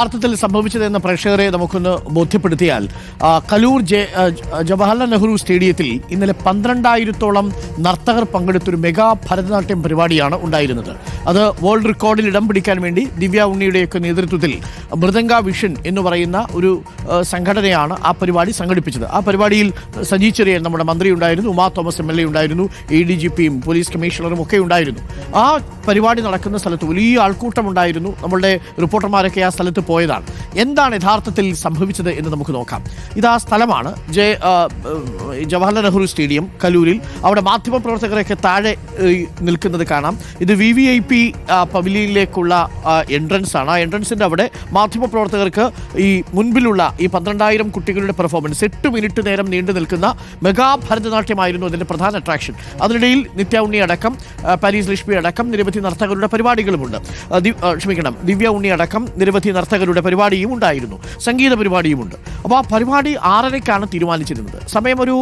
യഥാർത്ഥത്തിൽ സംഭവിച്ചതെന്ന പ്രേക്ഷകരെ നമുക്കൊന്ന് ബോധ്യപ്പെടുത്തിയാൽ കലൂർ ജവഹർലാൽ നെഹ്റു സ്റ്റേഡിയത്തിൽ ഇന്നലെ പന്ത്രണ്ടായിരത്തോളം നർത്തകർ പങ്കെടുത്തൊരു മെഗാ ഭരതനാട്യം പരിപാടിയാണ് ഉണ്ടായിരുന്നത്. അത് വേൾഡ് റെക്കോർഡിൽ ഇടം പിടിക്കാൻ വേണ്ടി ദിവ്യ ഉണ്ണിയുടെയൊക്കെ നേതൃത്വത്തിൽ മൃദംഗ വിഷൻ എന്ന് പറയുന്ന ഒരു സംഘടനയാണ് ആ പരിപാടി സംഘടിപ്പിച്ചത്. ആ പരിപാടിയിൽ സജി ചെറിയൻ നമ്മുടെ മന്ത്രി ഉണ്ടായിരുന്നു Uma Thomas M L A ഉണ്ടായിരുന്നു എ ഡി ജി പിയും പോലീസ് കമ്മീഷണറും ഒക്കെ ഉണ്ടായിരുന്നു. ആ പരിപാടി നടക്കുന്ന സ്ഥലത്ത് വലിയ ആൾക്കൂട്ടം ഉണ്ടായിരുന്നു നമ്മളുടെ റിപ്പോർട്ടർമാരൊക്കെ ആ സ്ഥലത്ത് പോയതാണ്. എന്താണ് യഥാർത്ഥത്തിൽ സംഭവിച്ചത് എന്ന് നമുക്ക് നോക്കാം. ഇത് ആ സ്ഥലമാണ്. ജെ ജവഹർലാൽ നെഹ്റു സ്റ്റേഡിയം കലൂരിൽ. അവിടെ മാധ്യമപ്രവർത്തകരൊക്കെ താഴെ നിൽക്കുന്നത് കാണാം. ഇത് വി വി ഐ പി പവിലിയിലേക്കുള്ള എൻട്രൻസ് ആണ്. ആ എൻട്രൻസിന്റെ അവിടെ മാധ്യമപ്രവർത്തകർക്ക് ഈ മുൻപിലുള്ള ഈ പന്ത്രണ്ടായിരം കുട്ടികളുടെ പെർഫോമൻസ് എട്ട് മിനിറ്റ് നേരം നീണ്ടു നിൽക്കുന്ന മെഗാ ഭരതനാട്യമായിരുന്നു അതിന്റെ പ്രധാന അട്രാക്ഷൻ അതിനിടയിൽ നിത്യ ഉണ്ണി അടക്കം പാരീസ് ലക്ഷ്മി അടക്കം നിരവധി നർത്തകരുടെ പരിപാടികളുമുണ്ട്. ക്ഷമിക്കണം ദിവ്യ ഉണ്ണി അടക്കം നിരവധി നർത്തകരുടെ പരിപാടിയും ഉണ്ടായിരുന്നു. സംഗീത പരിപാടിയുമുണ്ട്. അപ്പോൾ ആ പരിപാടി ആറരയ്ക്കാണ് തീരുമാനിച്ചിരുന്നത്. സമയം ഒരു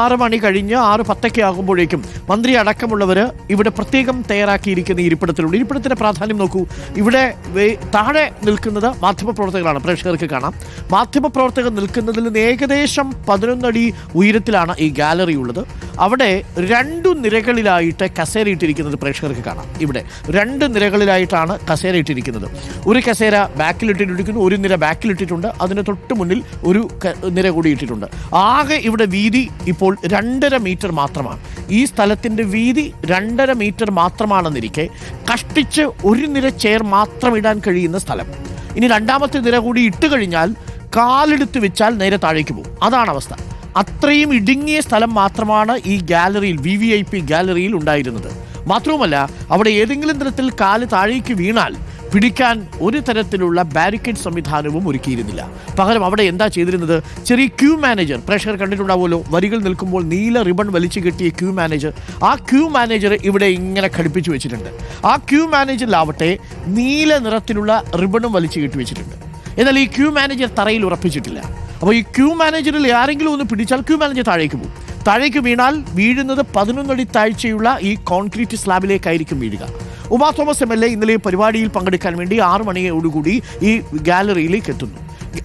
ആറ് മണി കഴിഞ്ഞ് ആറ് പത്തൊക്കെ ആകുമ്പോഴേക്കും മന്ത്രി അടക്കമുള്ളവർ ഇവിടെ പ്രത്യേകം തയ്യാറാക്കിയിരിക്കുന്ന ഇരിപ്പിടത്തിലുണ്ട്. ഇരിപ്പിടത്തിന്റെ പ്രാധാന്യം നോക്കൂ. ഇവിടെ താഴെ നിൽക്കുന്നത് മാധ്യമപ്രവർത്തകരാണ്. പ്രേക്ഷകർക്ക് കാണാം. മാധ്യമപ്രവർത്തകർ നിൽക്കുന്നതിൽ നിന്ന് ഏകദേശം പതിനൊന്നടി ഉയരത്തിലാണ് ഈ ഗാലറി ഉള്ളത് അവിടെ രണ്ടു നിരകളിലായിട്ട് കസേര ഇട്ടിരിക്കുന്നത് പ്രേക്ഷകർക്ക് കാണാം. ഇവിടെ രണ്ട് നിരകളിലായിട്ടാണ് കസേര ഇട്ടിരിക്കുന്നത്. ഒരു കസേര ബാക്കിൽ ഇട്ടിട്ടിരിക്കുന്നു ഒരു നിര ബാക്കിൽ ഇട്ടിട്ടുണ്ട് അതിന് തൊട്ട് മുന്നിൽ ഒരു നിര കൂടി ഇട്ടിട്ടുണ്ട്. ആകെ ഇവിടെ വീതി ഇപ്പോൾ രണ്ടര മീറ്റർ മാത്രമാണ്. ഈ സ്ഥലത്തിന്റെ വീതി രണ്ടര മീറ്റർ മാത്രമാണെന്നിരിക്കെ കഷ്ടിച്ച് ഒരു നിര ചെയർ മാത്രം ഇടാൻ കഴിയുന്ന സ്ഥലം. ഇനി രണ്ടാമത്തെ നിര കൂടി ഇട്ട് കഴിഞ്ഞാൽ കാലെടുത്ത് വെച്ചാൽ നേരെ താഴേക്ക് പോകും. അതാണ് അവസ്ഥ. അത്രയും ഇടുങ്ങിയ സ്ഥലം മാത്രമാണ് ഈ ഗാലറിയിൽ വി വി ഐ പി ഗാലറിയിൽ ഉണ്ടായിരുന്നത്. മാത്രവുമല്ല അവിടെ ഏതെങ്കിലും തരത്തിൽ കാൽ താഴേക്ക് വീണാൽ പിടിക്കാൻ ഒരു തരത്തിലുള്ള ബാരിക്കേഡ് സംവിധാനവും ഒരുക്കിയിരുന്നില്ല. പകരം അവിടെ എന്താ ചെയ്തിരുന്നത്? ചെറിയ ക്യൂ മാനേജർ പ്രഷർ കണ്ടിട്ടുണ്ടാവുമല്ലോ വരികൾ നിൽക്കുമ്പോൾ നീല റിബൺ വലിച്ചു കെട്ടിയ ക്യൂ മാനേജർ ആ ക്യൂ മാനേജർ ഇവിടെ ഇങ്ങനെ ഘടിപ്പിച്ചു വെച്ചിട്ടുണ്ട്. ആ ക്യൂ മാനേജറിലാവട്ടെ നീല നിറത്തിലുള്ള റിബണും വലിച്ചു കെട്ടി വെച്ചിട്ടുണ്ട്. എന്നാൽ ഈ ക്യൂ മാനേജർ തറയിൽ ഉറപ്പിച്ചിട്ടില്ല. അപ്പോൾ ഈ ക്യൂ മാനേജറിൽ ആരെങ്കിലും ഒന്ന് പിടിച്ചാൽ ക്യൂ മാനേജർ താഴേക്ക് പോകും. താഴേക്ക് വീണാൽ വീഴുന്നത് പതിനൊന്നടി താഴ്ചയുള്ള ഈ കോൺക്രീറ്റ് സ്ലാബിലേക്കായിരിക്കും വീഴുക. Uma Thomas M L A ഇന്നലെ പരിപാടിയിൽ പങ്കെടുക്കാൻ വേണ്ടി ആറു മണിയോടുകൂടി ഈ ഗാലറിയിലേക്ക് എത്തുന്നു.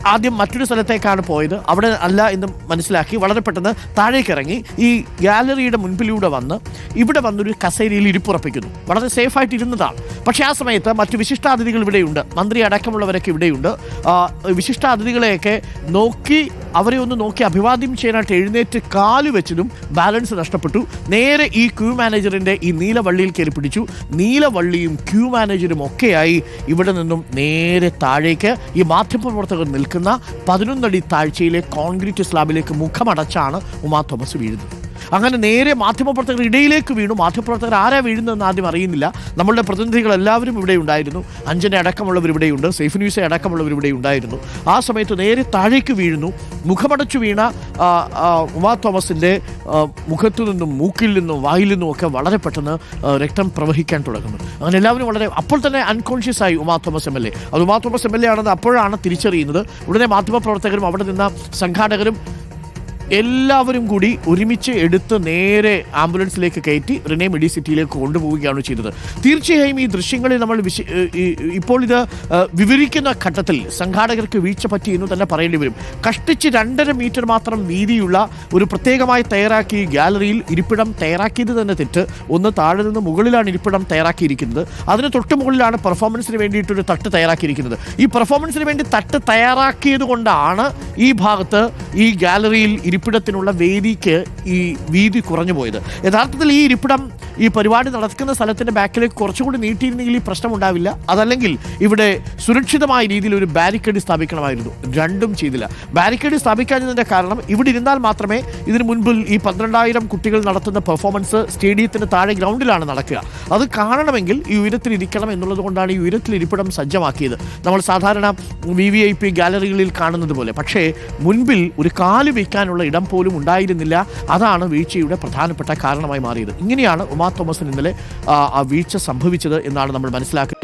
ആദ്യം മറ്റൊരു സ്ഥലത്തേക്കാണ് പോയത്. അവിടെ അല്ല എന്ന് മനസ്സിലാക്കി വളരെ പെട്ടെന്ന് താഴേക്ക് ഇറങ്ങി. ഈ ഗാലറിയുടെ മുൻപിലൂടെ വന്ന് ഇവിടെ വന്നൊരു കസേരയിൽ ഇരിപ്പുറപ്പിക്കുന്നു. വളരെ സേഫായിട്ട് ഇരുന്നതാണ്. പക്ഷേ ആ സമയത്ത് മറ്റു വിശിഷ്ടാതിഥികൾ ഇവിടെയുണ്ട്. മന്ത്രി അടക്കമുള്ളവരൊക്കെ ഇവിടെയുണ്ട്. വിശിഷ്ടാതിഥികളെയൊക്കെ നോക്കി അവരെ ഒന്ന് നോക്കി അഭിവാദ്യം ചെയ്യാനായിട്ട് എഴുന്നേറ്റ് കാൽ വെച്ചതും ബാലൻസ് നഷ്ടപ്പെട്ടു. നേരെ ഈ ക്യൂ മാനേജറിന്റെ ഈ നീലവള്ളിയിൽ കയറി പിടിച്ചു. നീലവള്ളിയും ക്യൂ മാനേജറും ഒക്കെയായി ഇവിടെ നിന്നും നേരെ താഴേക്ക് ഈ മാധ്യമപ്രവർത്തകർ നിൽക്കുന്ന പതിനൊന്നടി താഴ്ചയിലെ കോൺക്രീറ്റ് സ്ലാബിലേക്ക് മുഖമടച്ചാണ് ഉമാ തോമസ് വീഴുന്നത്. അങ്ങനെ നേരെ മാധ്യമപ്രവർത്തകർ ഇടയിലേക്ക് വീണു. മാധ്യമപ്രവർത്തകർ ആരാ വീഴുന്നതെന്ന് ആദ്യം അറിയുന്നില്ല. നമ്മളുടെ പ്രതിനിധികൾ എല്ലാവരും ഇവിടെ ഉണ്ടായിരുന്നു. അഞ്ജന അടക്കമുള്ളവർ ഇവിടെയുണ്ട് സേഫ് ന്യൂസ് അടക്കമുള്ളവർ ഇവിടെ ഉണ്ടായിരുന്നു. ആ സമയത്ത് നേരെ താഴേക്ക് വീഴുന്നു. മുഖമടച്ചു വീണ ഉമാ തോമസിന്റെ മുഖത്തു നിന്നും മൂക്കിൽ നിന്നും വായിൽ നിന്നും ഒക്കെ വളരെ പെട്ടെന്ന് രക്തം പ്രവഹിക്കാൻ തുടങ്ങുന്നു. അങ്ങനെ എല്ലാവരും വളരെ അപ്പോൾ തന്നെ അൺകോൺഷ്യസ് ആയി Uma Thomas M L A. അത് Uma Thomas M L A ആണെന്ന് അപ്പോഴാണ് തിരിച്ചറിയുന്നത്. ഉടനെ മാധ്യമപ്രവർത്തകരും അവിടെ നിന്ന സംഘാടകരും എല്ലാവരും കൂടി ഒരുമിച്ച് എടുത്ത് നേരെ ആംബുലൻസിലേക്ക് കയറ്റി റിനെ മെഡിസിറ്റിയിലേക്ക് കൊണ്ടുപോവുകയാണ് ചെയ്തത്. തീർച്ചയായും ഈ ദൃശ്യങ്ങളിൽ നമ്മൾ വിശ ഇപ്പോൾ ഇത് വിവരിക്കുന്ന ഘട്ടത്തിൽ സംഘാടകർക്ക് വീഴ്ച പറ്റി എന്ന് തന്നെ പറയേണ്ടി വരും. കഷ്ടിച്ച് രണ്ടര മീറ്റർ മാത്രം വീതിയുള്ള ഒരു പ്രത്യേകമായി തയ്യാറാക്കി ഗാലറിയിൽ ഇരിപ്പിടം തയ്യാറാക്കിയത് തന്നെ തെറ്റ്. ഒന്ന് താഴെ നിന്ന് മുകളിലാണ് ഇരിപ്പിടം തയ്യാറാക്കിയിരിക്കുന്നത്. അതിന് തൊട്ട് മുകളിലാണ് പെർഫോമൻസിന് വേണ്ടിയിട്ടൊരു തട്ട് തയ്യാറാക്കിയിരിക്കുന്നത്. ഈ പെർഫോമൻസിന് വേണ്ടി തട്ട് തയ്യാറാക്കിയത് കൊണ്ടാണ് ഈ ഭാഗത്ത് ഈ ഗാലറിയിൽ ഇരിപ്പിടത്തിനുള്ള വേദിക്ക് ഈ വീതി കുറഞ്ഞു പോയത്. യഥാർത്ഥത്തിൽ ഈ ഇരിപ്പിടം ഈ പരിപാടി നടക്കുന്ന സ്ഥലത്തിന്റെ ബാക്കിലേക്ക് കുറച്ചുകൂടി നീട്ടിയിരുന്നെങ്കിൽ ഈ പ്രശ്നം ഉണ്ടാവില്ല. അതല്ലെങ്കിൽ ഇവിടെ സുരക്ഷിതമായ രീതിയിൽ ഒരു ബാരിക്കേഡ് സ്ഥാപിക്കണമായിരുന്നു. രണ്ടും ചെയ്തില്ല. ബാരിക്കേഡ് സ്ഥാപിക്കാഞ്ഞതിന്റെ കാരണം ഇവിടെ ഇരുന്നാൽ മാത്രമേ ഇതിനു മുൻപിൽ ഈ പന്ത്രണ്ടായിരം കുട്ടികൾ നടത്തുന്ന പെർഫോമൻസ് സ്റ്റേഡിയത്തിന് താഴെ ഗ്രൗണ്ടിലാണ് നടക്കുക. അത് കാണണമെങ്കിൽ ഈ ഉയരത്തിൽ ഇരിക്കണം എന്നുള്ളത് കൊണ്ടാണ് ഈ ഉയരത്തിൽ ഇരിപ്പിടം സജ്ജമാക്കിയത്. നമ്മൾ സാധാരണ വി വി ഐ പി ഗാലറികളിൽ കാണുന്നത് പോലെ. പക്ഷേ മുൻപിൽ ഒരു കാൽ വയ്ക്കാനുള്ള ഇടം പോലും ഉണ്ടായിരുന്നില്ല. അതാണ് വീഴ്ചയുടെ പ്രധാനപ്പെട്ട കാരണമായി മാറിയത്. ഇങ്ങനെയാണ് ഉമാ തോമസിന് ഇന്നലെ ആ, വീഴ്ച സംഭവിച്ചത് എന്നാണ് നമ്മൾ മനസ്സിലാക്കുന്നത്.